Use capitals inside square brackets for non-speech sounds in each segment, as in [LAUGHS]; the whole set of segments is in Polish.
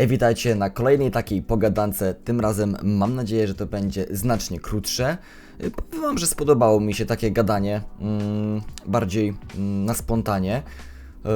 Hej, witajcie na kolejnej takiej pogadance. Tym razem mam nadzieję, że to będzie znacznie krótsze. Y, Powiem wam, że spodobało mi się takie gadanie, mm, bardziej mm, na spontanie. Y,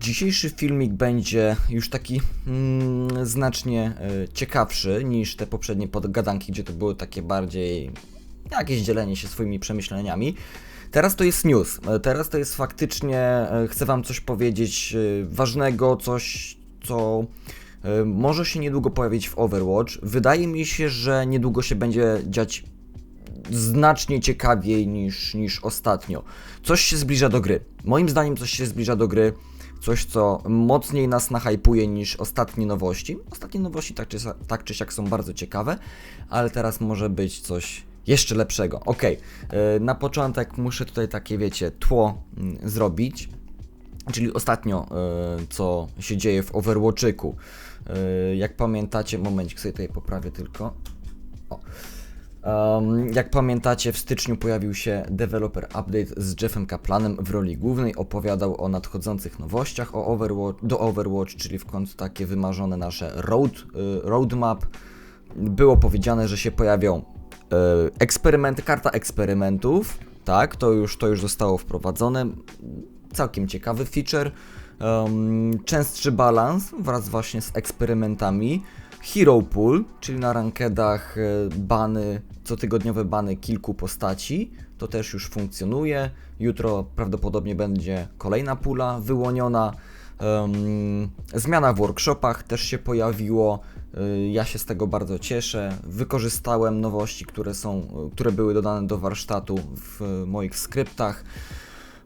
Dzisiejszy filmik będzie już taki mm, znacznie ciekawszy niż te poprzednie podgadanki, gdzie to były takie bardziej jakieś dzielenie się swoimi przemyśleniami. Teraz to jest news. E, Teraz to jest faktycznie, e, chcę Wam coś powiedzieć e, ważnego, coś, co e, może się niedługo pojawić w Overwatch. Wydaje mi się, że niedługo się będzie dziać znacznie ciekawiej niż, niż ostatnio. Coś się zbliża do gry. Moim zdaniem coś się zbliża do gry. Coś, co mocniej nas nahypuje niż ostatnie nowości. Ostatnie nowości tak czy, tak czy siak są bardzo ciekawe, ale teraz może być coś jeszcze lepszego. Ok, na początek muszę tutaj takie, wiecie, tło mm, zrobić. Czyli ostatnio, e, co się dzieje w Overwatchiku. E, Jak pamiętacie, momencik sobie tutaj poprawię tylko. O. Um, jak pamiętacie, w styczniu pojawił się developer update z Jeffem Kaplanem w roli głównej. Opowiadał o nadchodzących nowościach o Overwatch, do Overwatch, czyli w końcu takie wymarzone nasze road, y, roadmap. Było powiedziane, że się pojawią e, eksperymenty, karta eksperymentów. Tak, to już, to już zostało wprowadzone. Całkiem ciekawy feature. Um, częstszy balans wraz właśnie z eksperymentami. Hero Pool, czyli na rankedach e, bany, cotygodniowe bany kilku postaci. To też już funkcjonuje. Jutro prawdopodobnie będzie kolejna pula wyłoniona. Um, zmiana w workshopach też się pojawiło. Y, Ja się z tego bardzo cieszę. Wykorzystałem nowości, które są, które były dodane do warsztatu w moich skryptach.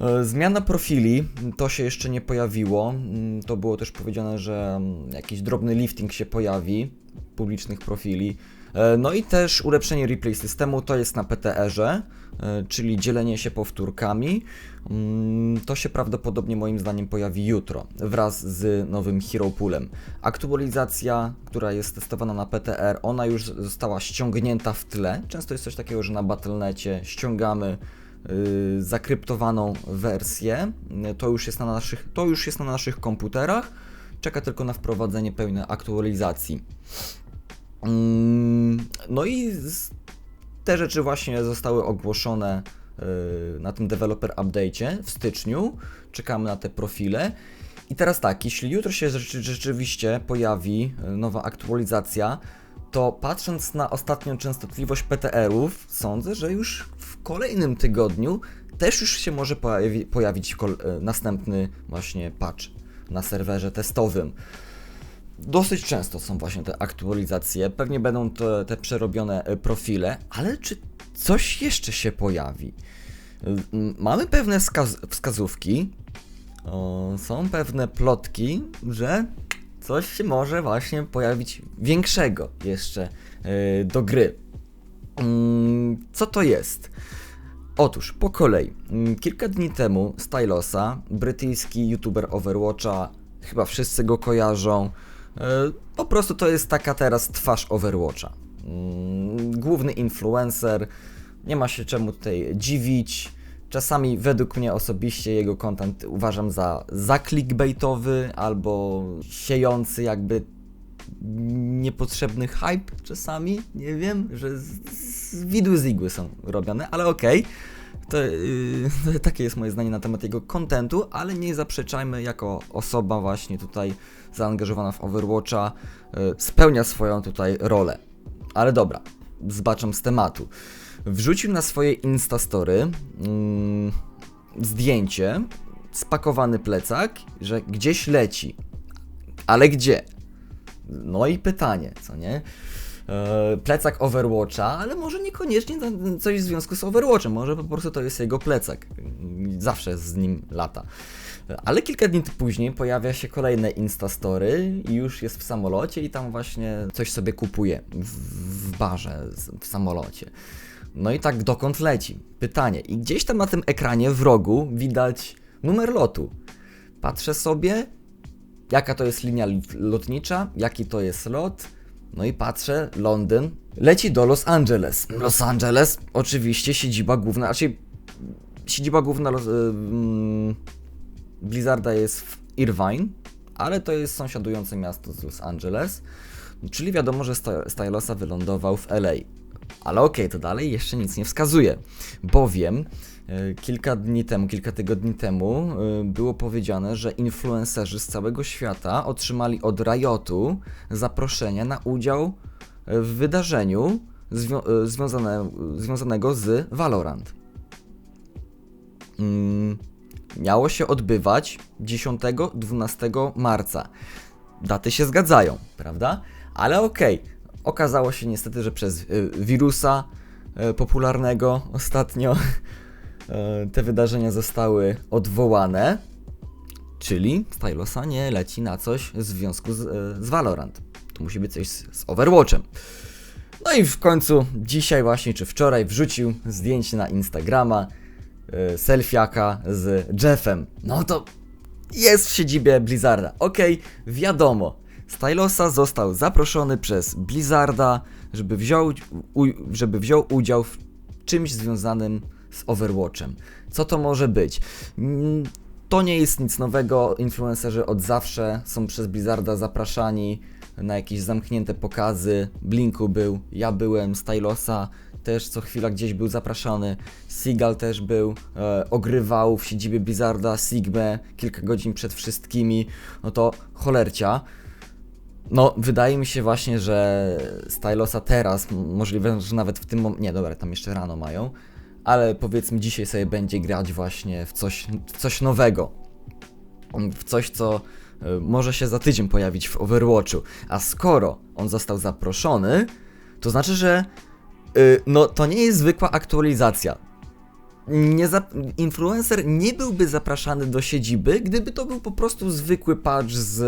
E, Zmiana profili to się jeszcze nie pojawiło. Mm, To było też powiedziane, że mm, jakiś drobny lifting się pojawi publicznych profili. E, No i też ulepszenie replay systemu to jest na PTR-ze, e, czyli dzielenie się powtórkami. Mm, To się prawdopodobnie moim zdaniem pojawi jutro wraz z nowym Hero Poolem. Aktualizacja, która jest testowana na PTR, ona już została ściągnięta w tle. Często jest coś takiego, że na Battle.necie ściągamy y, zakryptowaną wersję. To już jest na naszych, to już jest na naszych komputerach. Czeka tylko na wprowadzenie pełnej aktualizacji. Mm, No i te rzeczy właśnie zostały ogłoszone y, na tym developer update'cie w styczniu. Czekamy na te profile. I teraz tak, jeśli jutro się rzeczy, rzeczywiście pojawi y, nowa aktualizacja, to patrząc na ostatnią częstotliwość PTR-ów, sądzę, że już w kolejnym tygodniu też już się może pojawi, pojawić e, następny właśnie patch na serwerze testowym. Dosyć często są właśnie te aktualizacje, pewnie będą te, te przerobione e, profile, ale czy coś jeszcze się pojawi? Y, Mamy pewne wskaz wskazówki, o, są pewne plotki, że coś się może właśnie pojawić większego jeszcze yy, do gry. Mm, Co to jest? Otóż, po kolei. Mm, Kilka dni temu Stylosa, brytyjski youtuber Overwatcha, chyba wszyscy go kojarzą. Yy, Po prostu to jest taka teraz twarz Overwatcha. Mm, Główny influencer, nie ma się czemu tutaj dziwić. Czasami według mnie osobiście jego content uważam za, za clickbaitowy albo siejący jakby niepotrzebny hype czasami, nie wiem, że z, z widły z igły są robione, ale okej. To, [LAUGHS] yy, takie jest moje zdanie na temat jego kontentu, ale nie zaprzeczajmy, jako osoba właśnie tutaj zaangażowana w Overwatcha, yy, spełnia swoją tutaj rolę. Ale dobra, zbaczam z tematu. Wrzucił na swoje Instastory mm, zdjęcie, spakowany plecak, że gdzieś leci. Ale gdzie? No i pytanie, co nie? E, plecak Overwatcha, ale może niekoniecznie coś w związku z Overwatchem, może po prostu to jest jego plecak. Zawsze z nim lata. Ale kilka dni później pojawia się kolejne Instastory i już jest w samolocie i tam właśnie coś sobie kupuje w, barze, w samolocie. No i tak dokąd leci? Pytanie. I gdzieś tam na tym ekranie w rogu widać numer lotu. Patrzę sobie, jaka to jest linia lotnicza, jaki to jest lot. No i patrzę, Londyn leci do Los Angeles. Los Angeles, oczywiście siedziba główna, raczej siedziba główna Los, mm, Blizzarda jest w Irvine, ale to jest sąsiadujące miasto z Los Angeles, czyli wiadomo, że Stylosa wylądował w LA. Ale okej, to dalej jeszcze nic nie wskazuje, bowiem kilka dni temu, kilka tygodni temu e, było powiedziane, że influencerzy z całego świata otrzymali od Riotu zaproszenie na udział w wydarzeniu zwią- e, związane, związanego z Valorant. Mm, miało się odbywać 10-12 marca. Daty się zgadzają, prawda? Ale okej, okazało się niestety, że przez wirusa popularnego ostatnio te wydarzenia zostały odwołane. Czyli Stylosa nie leci na coś w związku z, y, z Valorant. To musi być coś z, z Overwatchem. No i w końcu dzisiaj właśnie, czy wczoraj wrzucił zdjęcie na Instagrama y, selfiaka z Jeffem. No to jest w siedzibie Blizzarda. Okej, wiadomo. Stylosa został zaproszony przez Blizzarda, żeby wziął, u, żeby wziął udział w czymś związanym z Overwatchem. Co to może być? Mm, To nie jest nic nowego. Influencerzy od zawsze są przez Blizzarda zapraszani na jakieś zamknięte pokazy. Blinku był, ja byłem, Stylosa też co chwila gdzieś był zapraszany. Seagal też był, e, ogrywał w siedzibie Blizzarda Sigmę kilka godzin przed wszystkimi. No to cholercia. No, wydaje mi się właśnie, że Stylosa teraz, możliwe, że nawet w tym momencie, nie dobra, tam jeszcze rano mają, ale powiedzmy dzisiaj sobie będzie grać właśnie w coś, w coś nowego. W coś, co y, może się za tydzień pojawić w Overwatchu. A skoro on został zaproszony, to znaczy, że y, no, to nie jest zwykła aktualizacja. Nie. Influencer nie byłby zapraszany do siedziby, gdyby to był po prostu zwykły patch z.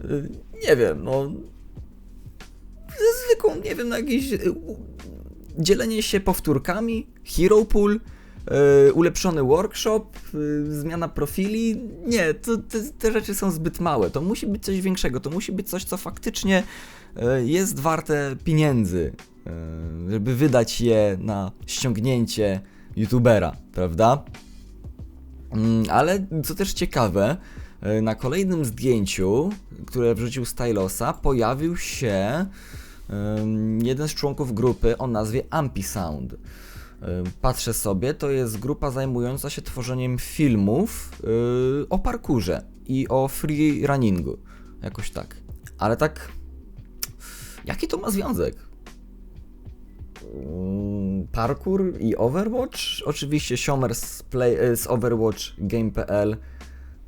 y, Nie wiem, no. Ze zwykłą, nie wiem, jakieś. y, u- Dzielenie się powtórkami, hero pool, y, ulepszony workshop, y, zmiana profili. Nie, to, te, te rzeczy są zbyt małe. To musi być coś większego. To musi być coś, co faktycznie y, jest warte pieniędzy, y, żeby wydać je na ściągnięcie youtubera, prawda? Mm, Ale co też ciekawe, y, na kolejnym zdjęciu, które wrzucił Stylosa, pojawił się jeden z członków grupy o nazwie Ampisound. Patrzę sobie, to jest grupa zajmująca się tworzeniem filmów y, o parkurze i o free runningu. Jakoś tak. Ale tak. Jaki to ma związek? Mm, Parkour i Overwatch. Oczywiście Siomer z, e, z Overwatch Game.pl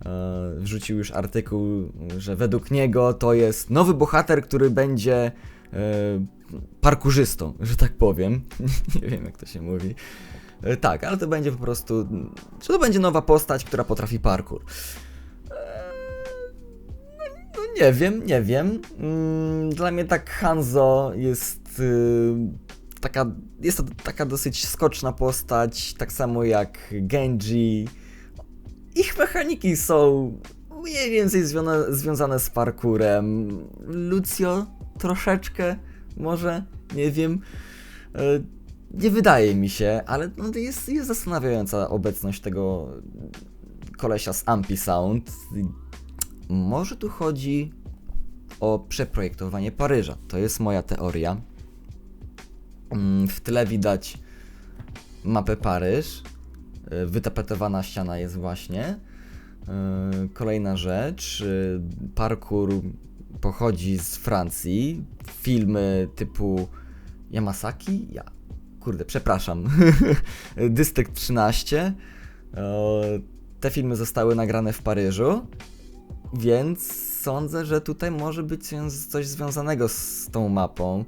e, wrzucił już artykuł, że według niego to jest nowy bohater, który będzie parkurzystą, że tak powiem. [LAUGHS] Nie wiem jak to się mówi. E, tak, ale to będzie po prostu, że to będzie nowa postać, która potrafi parkour. No nie wiem, nie wiem. Mm, Dla mnie tak Hanzo jest y, taka, jest to taka dosyć skoczna postać, tak samo jak Genji. Ich mechaniki są mniej więcej związane, związane z parkurem. Lucio troszeczkę, może, nie wiem. Y, Nie wydaje mi się, ale no, jest, jest zastanawiająca obecność tego kolesia z Ampi Sound. Może tu chodzi o przeprojektowanie Paryża. To jest moja teoria. Mm, W tle widać mapę Paryż. Y, Wytapetowana ściana jest właśnie. Y, Kolejna rzecz. Parkour pochodzi z Francji. Filmy typu Yamasaki? Ja. Kurde, przepraszam. [LAUGHS] Dystrykt 13. O, Te filmy zostały nagrane w Paryżu. Więc sądzę, że tutaj może być coś związanego z tą mapą.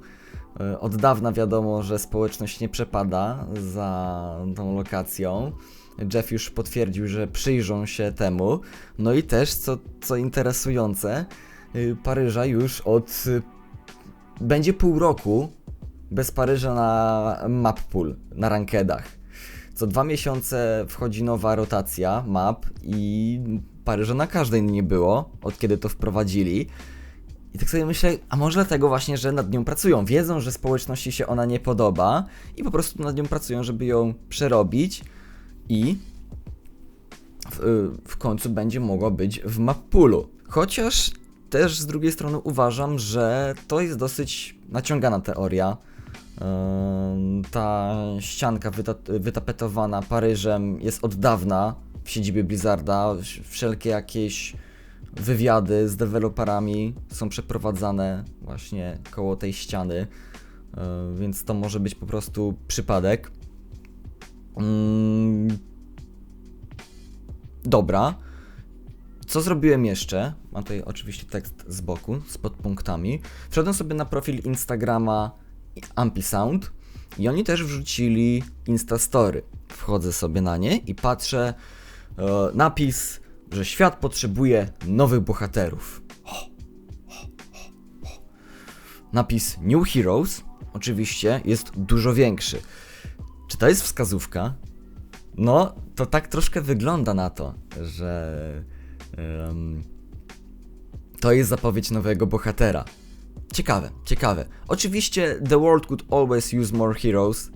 E, Od dawna wiadomo, że społeczność nie przepada za tą lokacją. Jeff już potwierdził, że przyjrzą się temu. No i też, co, co interesujące, Paryża już od. y, Będzie pół roku bez Paryża na map pool, na rankedach. Co dwa miesiące wchodzi nowa rotacja map i Paryża na każdej nie było, od kiedy to wprowadzili. I tak sobie myślę, a może dlatego właśnie, że nad nią pracują. Wiedzą, że społeczności się ona nie podoba i po prostu nad nią pracują, żeby ją przerobić i w, w końcu będzie mogła być w map poolu. Chociaż też z drugiej strony uważam, że to jest dosyć naciągana teoria. Ym, Ta ścianka wyta- wytapetowana Paryżem jest od dawna w siedzibie Blizzarda. Wszelkie jakieś wywiady z deweloperami są przeprowadzane właśnie koło tej ściany, yy, więc to może być po prostu przypadek. Mm, Dobra. Co zrobiłem jeszcze? Mam tutaj oczywiście tekst z boku, z podpunktami. Wszedłem sobie na profil Instagrama Ampisound i oni też wrzucili Instastory. Wchodzę sobie na nie i patrzę e, napis, że świat potrzebuje nowych bohaterów. Napis New Heroes oczywiście jest dużo większy. Czy to jest wskazówka? No, to tak troszkę wygląda na to, że to jest zapowiedź nowego bohatera. Ciekawe, ciekawe. Oczywiście The World Could Always Use More Heroes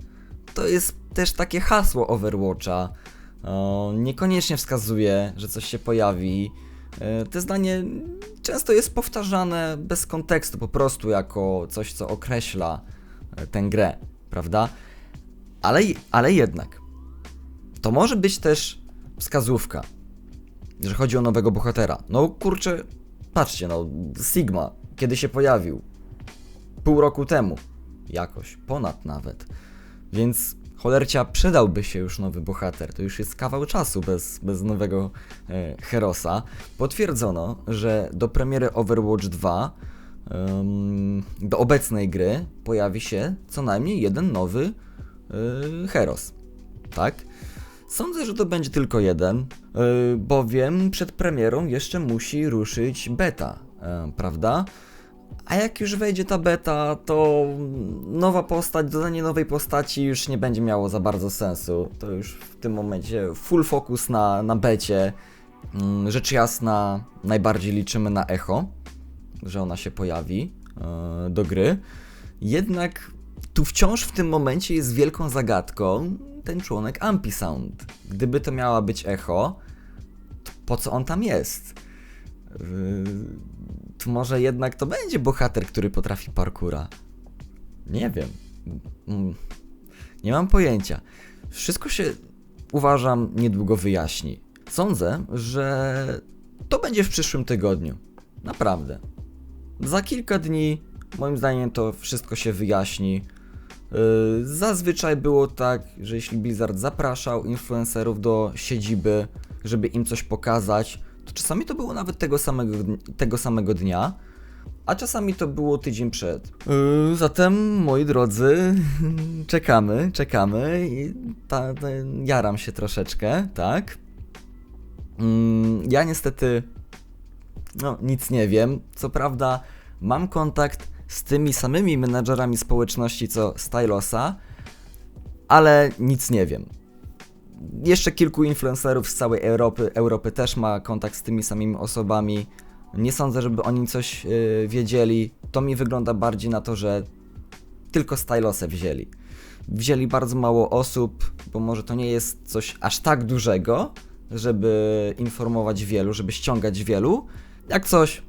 to jest też takie hasło Overwatcha. O, niekoniecznie wskazuje, że coś się pojawi. E, To zdanie często jest powtarzane bez kontekstu, po prostu jako coś, co określa e, tę grę, prawda? Ale, ale jednak, to może być też wskazówka, że chodzi o nowego bohatera. No kurczę, patrzcie, no Sigma, kiedy się pojawił? Pół roku temu. Jakoś, ponad nawet. Więc cholercia przydałby się już nowy bohater. To już jest kawał czasu bez, bez nowego e, Herosa. Potwierdzono, że do premiery Overwatch 2 em, do obecnej gry pojawi się co najmniej jeden nowy e, Heros. Tak? Sądzę, że to będzie tylko jeden, yy, bowiem przed premierą jeszcze musi ruszyć beta, yy, prawda? A jak już wejdzie ta beta, to nowa postać, dodanie nowej postaci już nie będzie miało za bardzo sensu. To już w tym momencie full focus na, na becie. Yy, rzecz jasna, najbardziej liczymy na echo, że ona się pojawi yy, do gry. Jednak tu wciąż w tym momencie jest wielką zagadką ten członek Ampisound. Gdyby to miała być echo, to po co on tam jest? Yy, to może jednak to będzie bohater, który potrafi parkura. Nie wiem. Mm, Nie mam pojęcia. Wszystko się, uważam, niedługo wyjaśni. Sądzę, że to będzie w przyszłym tygodniu. Naprawdę. Za kilka dni, moim zdaniem, to wszystko się wyjaśni. Yy, Zazwyczaj było tak, że jeśli Blizzard zapraszał influencerów do siedziby, żeby im coś pokazać, to czasami to było nawet tego samego, tego samego dnia, a czasami to było tydzień przed. Yy, Zatem, moi drodzy, [LAUGHS] czekamy, czekamy i ta, ta, jaram się troszeczkę, tak? Mm, Ja niestety no, nic nie wiem. Co prawda, mam kontakt z tymi samymi menadżerami społeczności co Stylosa, ale nic nie wiem. Jeszcze kilku influencerów z całej Europy, Europy też ma kontakt z tymi samymi osobami. Nie sądzę, żeby oni coś yy, wiedzieli. To mi wygląda bardziej na to, że tylko Stylosę wzięli. Wzięli bardzo mało osób, bo może to nie jest coś aż tak dużego, żeby informować wielu, żeby ściągać wielu. Jak coś,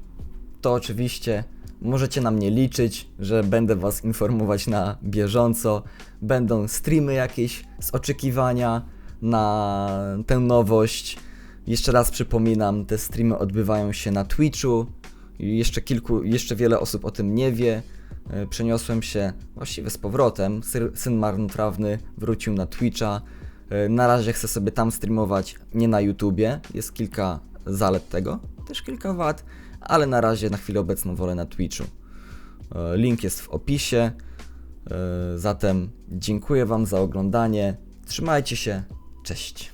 to oczywiście możecie na mnie liczyć, że będę Was informować na bieżąco. Będą streamy jakieś z oczekiwania na tę nowość. Jeszcze raz przypominam, te streamy odbywają się na Twitchu. Jeszcze kilku, jeszcze wiele osób o tym nie wie. E, Przeniosłem się właściwie z powrotem. Sy- Syn marnotrawny wrócił na Twitcha. E, Na razie chcę sobie tam streamować, nie na YouTubie. Jest kilka zalet tego, też kilka wad, ale na razie na chwilę obecną wolę na Twitchu. E, Link jest w opisie. E, Zatem dziękuję Wam za oglądanie. Trzymajcie się. Cześć.